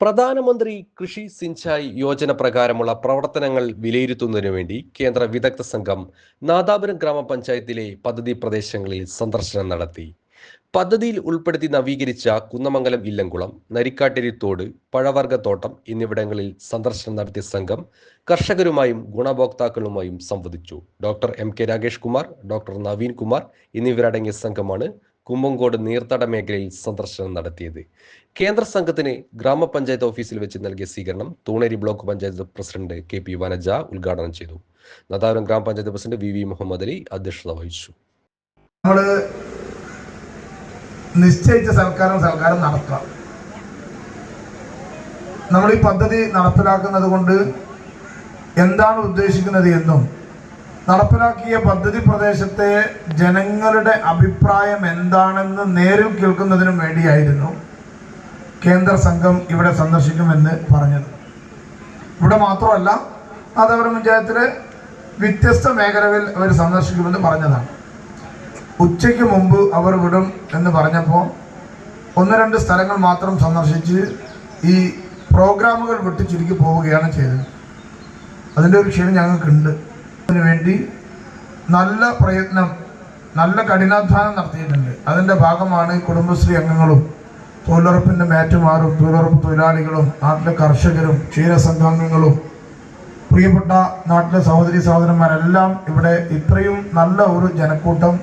പ്രധാനമന്ത്രി കൃഷി സിഞ്ചായി യോജന പ്രകാരമുള്ള പ്രവർത്തനങ്ങൾ വിലയിരുത്തുന്നതിനു വേണ്ടി കേന്ദ്ര വിദഗ്ധ സംഘം നാദാപുരം ഗ്രാമപഞ്ചായത്തിലെ പദ്ധതി പ്രദേശങ്ങളിൽ സന്ദർശനം നടത്തി. പദ്ധതിയിൽ ഉൾപ്പെടുത്തി നവീകരിച്ച കുന്നമംഗലം ഇല്ലംകുളം നരിക്കാട്ടിരി തോട് പഴവർഗത്തോട്ടം എന്നിവിടങ്ങളിൽ സന്ദർശനം നടത്തിയ സംഘം കർഷകരുമായും ഗുണഭോക്താക്കളുമായും സംവദിച്ചു. Doctor M K Rakesh Kumar doctor Naveen Kumar എന്നിവരടങ്ങിയ സംഘമാണ് കുമ്പങ്കോട് നീർത്തട മേഖലയിൽ സന്ദർശനം നടത്തിയത്. കേന്ദ്ര സംഘത്തിന് ഗ്രാമപഞ്ചായത്ത് ഓഫീസിൽ വെച്ച് നൽകിയ സ്വീകരണം Thuneri block panchayat president K P Vanaja ഉദ്ഘാടനം ചെയ്തു. നദാപുരം ഗ്രാമപഞ്ചായത്ത് president V V Muhammad Ali അധ്യക്ഷത വഹിച്ചു. നമ്മൾ നിശ്ചയിച്ച സൽക്കാരം സൽക്കാരം നടത്താം. നമ്മൾ ഈ പദ്ധതി നടപ്പിലാക്കുന്നത് കൊണ്ട് എന്താണ് ഉദ്ദേശിക്കുന്നത് എന്നും നടപ്പിലാക്കിയ പദ്ധതി പ്രദേശത്തെ ജനങ്ങളുടെ അഭിപ്രായം എന്താണെന്ന് നേരിൽ കേൾക്കുന്നതിനും വേണ്ടിയായിരുന്നു കേന്ദ്ര സംഘം ഇവിടെ സന്ദർശിക്കുമെന്ന് പറഞ്ഞത്. ഇവിടെ മാത്രമല്ല അതവരുടെ പഞ്ചായത്തിലെ വ്യത്യസ്ത മേഖലകളിൽ അവർ സന്ദർശിക്കുമെന്ന് പറഞ്ഞതാണ്. ഉച്ചയ്ക്ക് മുമ്പ് അവർ വിടും എന്ന് പറഞ്ഞപ്പോൾ ഒന്ന് രണ്ട് സ്ഥലങ്ങൾ മാത്രം സന്ദർശിച്ച് ഈ പ്രോഗ്രാമുകൾ വിട്ടു ചുരുക്കി പോവുകയാണ് ചെയ്തത്. അതിന്റെ ഒരു ക്ഷീണം ഞങ്ങൾക്കുണ്ട്. വേണ്ടി നല്ല പ്രയത്നം നല്ല കഠിനാധ്വാനം നടത്തിയിട്ടുണ്ട്. അതിന്റെ ഭാഗമാണ് കുടുംബശ്രീ അംഗങ്ങളും തൊഴിലുറപ്പിന്റെ മേറ്റുമാരും തൊഴിലുറപ്പ് തൊഴിലാളികളും നാട്ടിലെ കർഷകരും ക്ഷീരസംഘാംഗങ്ങളും പ്രിയപ്പെട്ട നാട്ടിലെ സഹോദരി സഹോദരന്മാരെല്ലാം ഇവിടെ ഇത്രയും നല്ല ഒരു ജനക്കൂട്ടം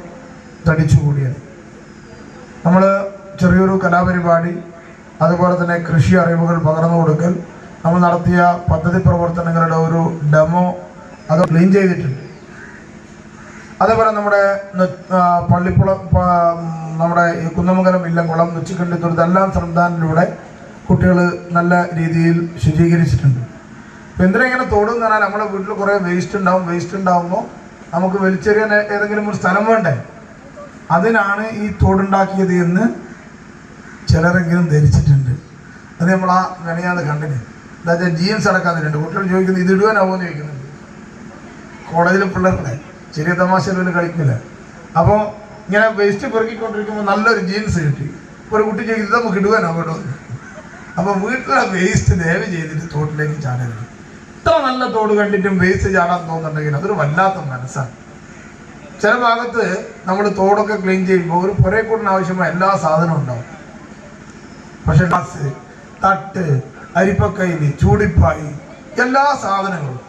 തടിച്ചുകൂടിയത്. നമ്മൾ ചെറിയൊരു കലാപരിപാടി അതുപോലെ തന്നെ കൃഷി അറിവുകൾ പകർന്നു കൊടുക്കൽ നമ്മൾ നടത്തിയ പദ്ധതി പ്രവർത്തനങ്ങളുടെ ഒരു ഡെമോ അത് ക്ലീൻ ചെയ്തിട്ടുണ്ട്. അതേപോലെ നമ്മുടെ പള്ളിപ്പുളം നമ്മുടെ കുന്നമംഗലം ഇല്ലംകുളം നുച്ചിക്കണ്ടി എല്ലാം സംവിധാനത്തിലൂടെ കുട്ടികൾ നല്ല രീതിയിൽ ശുചീകരിച്ചിട്ടുണ്ട്. ഇപ്പം എന്തിനാ ഇങ്ങനെ തോടും പറഞ്ഞാൽ നമ്മുടെ വീട്ടിൽ കുറേ വേസ്റ്റ് ഉണ്ടാവും വേസ്റ്റ് ഉണ്ടാവുമ്പോൾ നമുക്ക് വലിച്ചെറിയാൻ ഏതെങ്കിലും ഒരു സ്ഥലം വേണ്ടേ? അതിനാണ് ഈ തോടുണ്ടാക്കിയത് എന്ന് ചിലരെങ്കിലും ധരിച്ചിട്ടുണ്ട്. അത് നമ്മൾ ആ മെനയാതെ കണ്ടിന് എന്താ വെച്ചാൽ ജീൻസ് അടക്കാൻ തരുന്നുണ്ട്. കുട്ടികൾ ചോദിക്കുന്നത് ഇത് ഇടുവാനാവോ? എന്ന് ചോദിക്കുന്നുണ്ട് കോളേജിലെ പിള്ളേരുടെ ചെറിയ തമാശയിലും കളിക്കില്ല. അപ്പോൾ ഇങ്ങനെ വേസ്റ്റ് പെറുക്കിക്കൊണ്ടിരിക്കുമ്പോൾ നല്ലൊരു ജീൻസ് കിട്ടി. ഒരു കുട്ടി ചോദിക്കും നമുക്ക് ഇടുവാനോ കേട്ടോ അപ്പോൾ വീട്ടിലെ വേസ്റ്റ് ദയവ് ചെയ്തിട്ട് തോട്ടിലേക്ക് ചാടരുത്. ഇത്ര നല്ല തോട് കണ്ടിട്ടും വേസ്റ്റ് ചാടാൻ തോന്നുന്നുണ്ടെങ്കിൽ അതൊരു വല്ലാത്ത മനസ്സാണ്. ചില ഭാഗത്ത് നമ്മൾ തോടൊക്കെ ക്ലീൻ ചെയ്യുമ്പോൾ ഒരു പുരയക്കൂടിന് ആവശ്യമായ എല്ലാ സാധനവും ഉണ്ടാവും. പക്ഷെ ഗ്ലാസ് തട്ട് അരിപ്പക്കൈലി ചൂടിപ്പായി എല്ലാ സാധനങ്ങളും